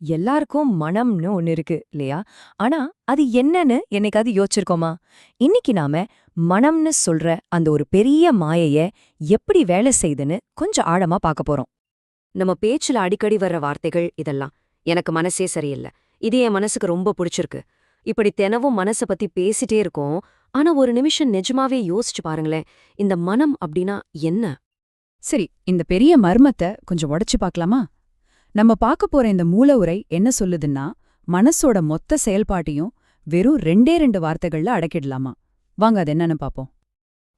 எல்லாருக்கும் மனம்னு ஒன்னு இருக்கு இல்லையா? ஆனா அது என்னன்னு என்னைக்காவது யோசிச்சிருக்கோமா? இன்னைக்கு நாம மனம்னு சொல்ற அந்த ஒரு பெரிய மாயைய எப்படி வேலை செய்யுதுன்னு கொஞ்சம் ஆழமா பார்க்க போறோம். நம்ம பேச்சுல அடிக்கடி வர்ற வார்த்தைகள் இதெல்லாம். எனக்கு மனசே சரியில்லை. இது என் மனசுக்கு ரொம்ப பிடிச்சிருக்கு. இப்படி தினவும் மனச பத்தி பேசிட்டே இருக்கோம். ஆனா ஒரு நிமிஷம் நிஜமாவே யோசிச்சு பாருங்களேன். இந்த மனம் அப்படின்னா என்ன? சரி இந்த பெரிய மர்மத்தை கொஞ்சம் உடைச்சு பார்க்கலாமா? நம்ம பார்க்க போற இந்த மூல உரை என்ன சொல்லுதுன்னா மனசோட மொத்த செயல்பாட்டையும் வெறும் ரெண்டே ரெண்டு வார்த்தைகள்ல அடக்கிடலாமா? வாங்க அது என்னன்னு பாப்போம்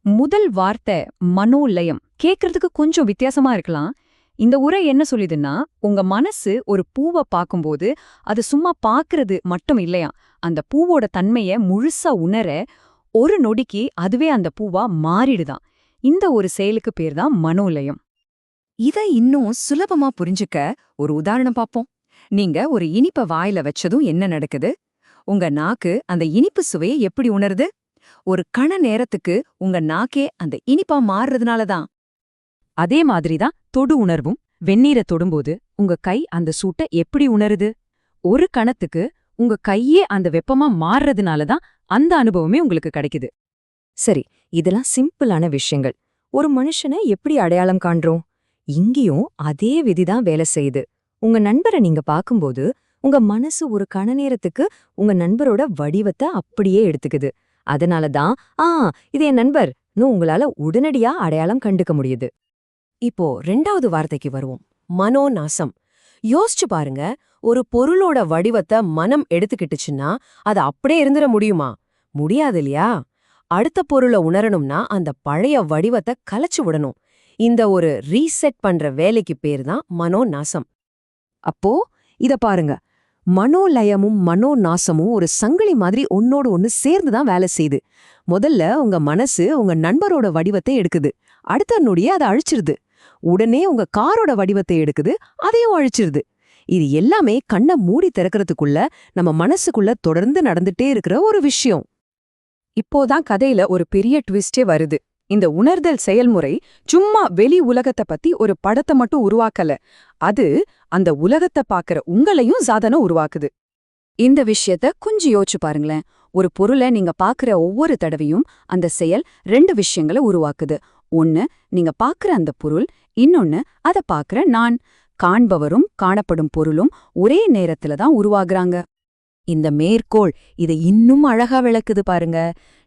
முதல் வார்த்தை மனோலயம் கேக்குறதுக்கு கொஞ்சம் வித்தியாசமா இருக்கலாம். இந்த உரை என்ன சொல்லுதுன்னா உங்க மனசு ஒரு பூவை பார்க்கும்போது அது சும்மா பார்க்கறது மட்டும் இல்லையா? அந்த பூவோட தன்மைய முழுசா உணர ஒரு நொடிக்கு அதுவே அந்த பூவா மாறிடுதான். இந்த ஒரு செயலுக்கு பேர் தான் மனோலயம் இத இன்னும் சுலபமா புரிஞ்சுக்க ஒரு உதாரணம் பாப்போம் நீங்க ஒரு இனிப்ப வாயில வச்சதும் என்ன நடக்குது? உங்க நாக்கு அந்த இனிப்பு சுவையை எப்படி உணருது? ஒரு கண நேரத்துக்கு உங்க நாக்கே அந்த இனிப்பா மாறுறதுனால தான். அதே மாதிரிதான் தொடு உணர்வும். வெந்நீரை தொடும்போது உங்க கை அந்த சூட்டை எப்படி உணருது? ஒரு கணத்துக்கு உங்க கையே அந்த வெப்பமா மாறுறதுனால தான் அந்த அனுபவமே உங்களுக்கு கிடைக்குது. சரி இதெல்லாம் சிம்பிளான விஷயங்கள். ஒரு மனுஷனை எப்படி அடையாளம் காண்றோம்? இங்கேயும் அதே விதிதான் வேலை செய்யுது. உங்க நண்பரை நீங்க பார்க்கும்போது உங்க மனசு ஒரு கண நேரத்துக்கு உங்க நண்பரோட வடிவத்தை அப்படியே எடுத்துக்குது. அதனால தான் ஆ இது என் நண்பர்னு உங்களால உடனடியா அடையாளம் கண்டுக்க முடியுது. இப்போ ரெண்டாவது வார்த்தைக்கு வருவோம். மனோநாசம். யோசிச்சு பாருங்க ஒரு பொருளோட வடிவத்தை மனம் எடுத்துக்கிட்டுச்சுன்னா அது அப்படியே இருந்துட முடியுமா? முடியாது இல்லையா? அடுத்த பொருளை உணரணும்னா அந்த பழைய வடிவத்தை கலைச்சு விடணும். இந்த ஒரு ரீசெட் பண்ற வேலைக்கு பேர் தான் மனோநாசம். அப்போ இத பாருங்க. மனோலயமும் மனோநாசமும் ஒரு சங்கிலி மாதிரி ஒன்னோடு ஒன்னு சேர்ந்து தான் வேலை செய்யுது முதல்ல உங்க மனசு உங்க நண்பரோட வடிவத்தை எடுக்குது. அடுத்த நொடியே அதை அழிச்சிருது. உடனே உங்க காரோட வடிவத்தை எடுக்குது அதையும் அழிச்சிருது. இது எல்லாமே கண்ணை மூடி திறக்கிறதுக்குள்ள நம்ம மனசுக்குள்ள தொடர்ந்து நடந்துட்டே இருக்கிற ஒரு விஷயம். இப்போதான் கதையில ஒரு பெரிய ட்விஸ்டே வருது. இந்த உணர்தல் செயல்முறை சும்மா வெளி உலகத்தை பத்தி ஒரு படத்தை மட்டும் உருவாக்கல. அது அந்த உலகத்தை பாக்குற உங்களையும் சாதனை உருவாக்குது. இந்த விஷயத்த கொஞ்சம் யோசிச்சு பாருங்களேன். ஒரு பொருளை நீங்க பாக்குற ஒவ்வொரு தடவையும் அந்த செயல் ரெண்டு விஷயங்களை உருவாக்குது. ஒன்னு நீங்க பாக்குற அந்த பொருள் இன்னொன்னு அத பாக்குற நான். காண்பவரும் காணப்படும் பொருளும் ஒரே நேரத்துல தான் உருவாகுறாங்க. இந்த மேற்கோள் இதை இன்னும் அழகா விளக்குது பாருங்க.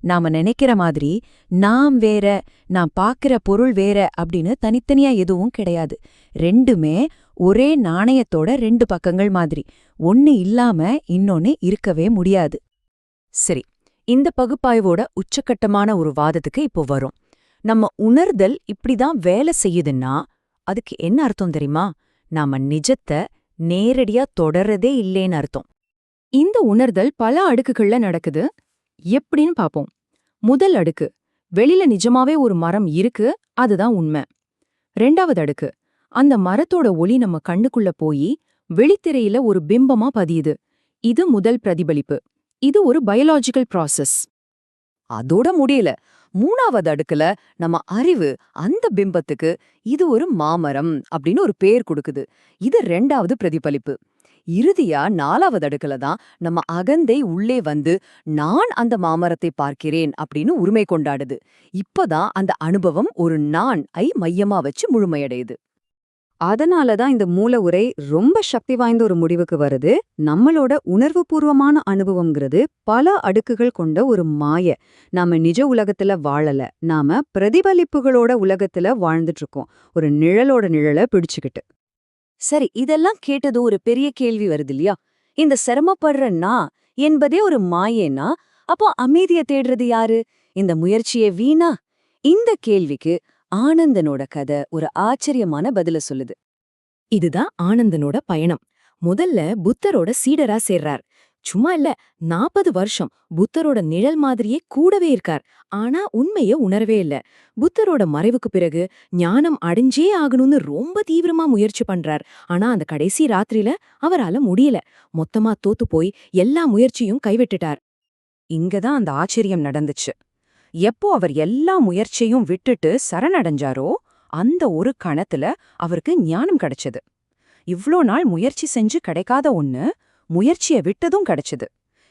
நாம நினைக்கிற மாதிரி நாம் வேற நான் பாக்குற பொருள் வேற அப்படின்னு தனித்தனியா எதுவும் கிடையாது. ரெண்டுமே ஒரே நாணயத்தோட ரெண்டு பக்கங்கள் மாதிரி. ஒன்னு இல்லாம இன்னொன்னு இருக்கவே முடியாது. சரி இந்த பகுப்பாய்வோட உச்சக்கட்டமான ஒரு வாதத்துக்கு இப்போ வரும். நம்ம உணர்தல் இப்படிதான் வேலை செய்யுதுன்னா அதுக்கு என்ன அர்த்தம் தெரியுமா? நாம நிஜத்தை நேரடியா தொடர்றதே இல்லேன்னு அர்த்தம். இந்த உணர்தல் பல அடுக்குகள்ல நடக்குது. எப்படின்னு பாப்போம். முதல் அடுக்கு வெளியில நிஜமாவே ஒரு மரம் இருக்கு அதுதான் உண்மை. ரெண்டாவது அடுக்கு அந்த மரத்தோட ஒளி நம்ம கண்ணுக்குள்ள போய் வெளித்திரையில ஒரு பிம்பமா பதியுது. இது முதல் பிரதிபலிப்பு. இது ஒரு பயாலாஜிக்கல் ப்ராசஸ் அதோட முடியல. மூணாவது அடுக்குல நம்ம அறிவு அந்த பிம்பத்துக்கு இது ஒரு மாமரம் அப்படின்னு ஒரு பேர் கொடுக்குது. இது ரெண்டாவது பிரதிபலிப்பு. இறுதியா நாலாவது அடுக்குல தான் நம்ம அகந்தை உள்ளே வந்து நான் அந்த மாமரத்தை பார்க்கிறேன் அப்படின்னு உரிமை கொண்டாடுது. இப்பதான் அந்த அனுபவம் ஒரு நான் ஐ மையமா வச்சு முழுமையடையுது. அதனால தான் இந்த மூல உரை ரொம்ப சக்தி வாய்ந்த ஒரு முடிவுக்கு வருது. நம்மளோட உணர்வுபூர்வமான அனுபவம்ங்கிறது பல அடுக்குகள் கொண்ட ஒரு மாய. நாம நிஜ உலகத்துல வாழல. நாம பிரதிபலிப்புகளோட உலகத்துல வாழ்ந்துட்டு இருக்கோம். ஒரு நிழலோட நிழலை பிடிச்சுக்கிட்டு. சரி இதெல்லாம் கேட்டது ஒரு பெரிய கேள்வி வருது இல்லையா? இந்த சிரமப்படுற நான் என்பதே ஒரு மாயேனா? அப்போ அமைதிய தேடுறது யாரு? இந்த முயற்சியே வீணா? இந்த கேள்விக்கு ஆனந்தனோட கதை ஒரு ஆச்சரியமான பதில சொல்லுது. இதுதான் ஆனந்தனோட பயணம். முதல்ல புத்தரோட சீடரா சேர்றார். சும்மா இல்ல நாற்பது வருஷம் புத்தரோட நிழல் மாதிரியே கூடவே இருக்கார். ஆனா உண்மைய உணரவே இல்ல. புத்தரோட மறைவுக்கு பிறகு ஞானம் அடைஞ்சே ஆகணும்னு ரொம்ப தீவிரமா முயற்சி பண்றார். ஆனா அந்த கடைசி ராத்திரியில அவரால முடியல. மொத்தமா தோத்து போய் எல்லா முயற்சியும் கைவிட்டுட்டார். இங்கதான் அந்த ஆச்சரியம் நடந்துச்சு. எப்போ அவர் எல்லா முயற்சியும் விட்டுட்டு சரணடைஞ்சாரோ அந்த ஒரு கணத்துல அவருக்கு ஞானம் கிடைச்சது. இவ்ளோ நாள் முயற்சி செஞ்சு கிடைக்காத ஒன்னு முயற்சிய விட்டதும் கிடைச்சது.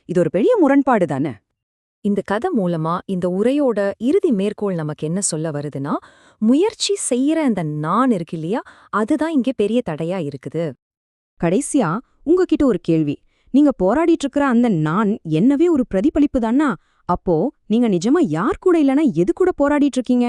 இது ஒரு பெரிய முரண்பாடு தானே? இந்த கதை மூலமா இந்த உரையோட இறுதி மேற்கோள் நமக்கு என்ன சொல்ல வருதுன்னா முயற்சி செய்யற அந்த நான் இருக்கு இல்லையா அதுதான் இங்கே பெரிய தடையா இருக்குது. கடைசியா உங்ககிட்ட ஒரு கேள்வி. நீங்க போராடிட்டு இருக்கிற அந்த நான் என்னவே ஒரு பிரதிபலிப்பு தானா? அப்போ நீங்க நிஜமா யார் கூட இல்லனா எது கூட போராடிட்டு இருக்கீங்க